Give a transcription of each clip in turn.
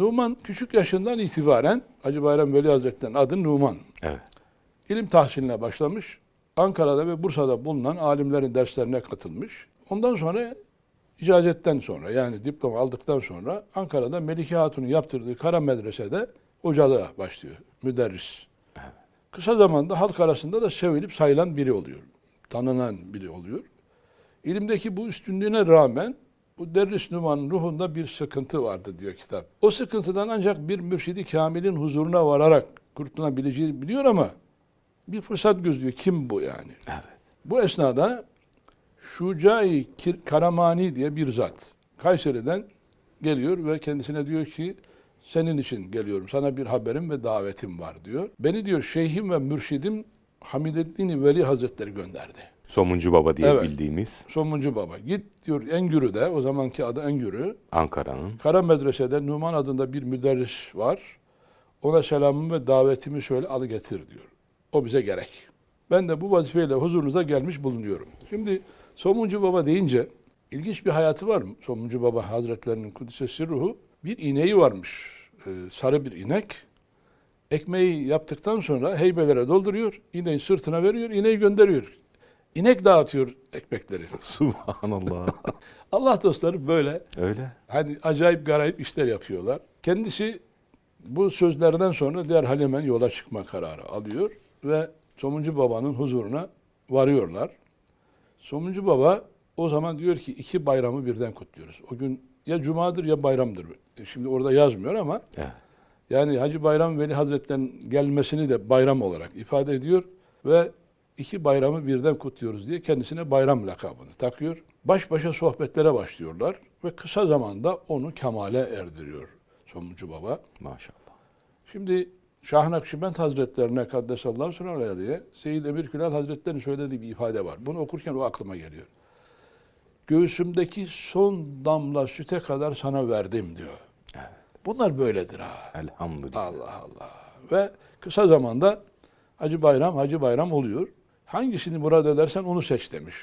Numan küçük yaşından itibaren Hacı Bayram Veli Hazretleri'nin adı Numan. Evet. İlim tahsiline başlamış. Ankara'da ve Bursa'da bulunan alimlerin derslerine katılmış. Ondan sonra icazetten sonra yani diploma aldıktan sonra Ankara'da Melike Hatun'un yaptırdığı Kara Medrese'de hocalığa başlıyor. Müderris. Kısa zamanda halk arasında da sevilip sayılan biri oluyor. Tanınan biri oluyor. İlimdeki bu üstünlüğüne rağmen bu Derris Numan'ın ruhunda bir sıkıntı vardı diyor kitap. O sıkıntıdan ancak bir mürşidi kamilin huzuruna vararak kurtulabileceğini biliyor ama bir fırsat gözlüyor. Kim bu yani? Evet. Bu esnada Şucai Karamani diye bir zat Kayseri'den geliyor ve kendisine diyor ki senin için geliyorum. Sana bir haberim ve davetim var diyor. Beni diyor şeyhim ve mürşidim Hamideddin Veli Hazretleri gönderdi. Somuncu Baba diye Evet. bildiğimiz Somuncu Baba git diyor Engürü'de o zamanki adı Engürü. Ankara'nın. Kara Medrese'de Numan adında bir müderris var. Ona selamımı ve davetimi söyle al getir diyor. O bize gerek. Ben de bu vazifeyle huzurunuza gelmiş bulunuyorum. Şimdi Somuncu Baba deyince ilginç bir hayatı var mı? Somuncu Baba Hazretlerinin Kudüs'e ruhu bir ineği varmış. Ee, sarı bir inek. Ekmeği yaptıktan sonra heybelere dolduruyor. İneğin sırtına veriyor. ineği gönderiyor. İnek dağıtıyor ekmekleri. Subhanallah. Allah dostları böyle Öyle. hani acayip garayip işler yapıyorlar. Kendisi bu sözlerden sonra derhal hemen yola çıkma kararı alıyor ve Somuncu Baba'nın huzuruna varıyorlar. Somuncu Baba o zaman diyor ki iki bayramı birden kutluyoruz. O gün ya cumadır ya bayramdır. E, Şimdi orada yazmıyor ama Evet. yani Hacı Bayram Veli Hazretleri'nin gelmesini de bayram olarak ifade ediyor ve iki bayramı birden kutluyoruz diye kendisine bayram lakabını takıyor. Baş başa sohbetlere başlıyorlar ve kısa zamanda onu kemale erdiriyor Somuncu Baba. Maşallah. Şimdi Şah Nakşibend Hazretlerine Kaddesallahu Süreyya diye Seyyid Emir Külal Hazretleri'nin söylediği bir ifade var. Bunu okurken o aklıma geliyor. Göğsümdeki son damla süte kadar sana verdim diyor. Evet. Bunlar böyledir ha. Elhamdülillah. Allah Allah. Ve kısa zamanda Hacı Bayram, Hacı Bayram oluyor. Hangisini murad edersen onu seç demiş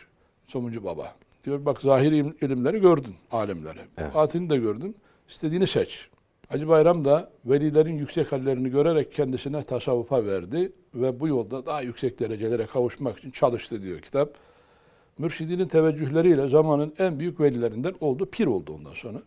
Somuncu Baba. Diyor bak zahiri ilim- ilimleri gördün, alimleri. Evet. Batini de gördün, istediğini seç. Hacı Bayram da velilerin yüksek hallerini görerek kendisine tasavvufa verdi ve bu yolda daha yüksek derecelere kavuşmak için çalıştı diyor kitap. Mürşidinin teveccühleriyle zamanın en büyük velilerinden oldu, pir oldu ondan sonra.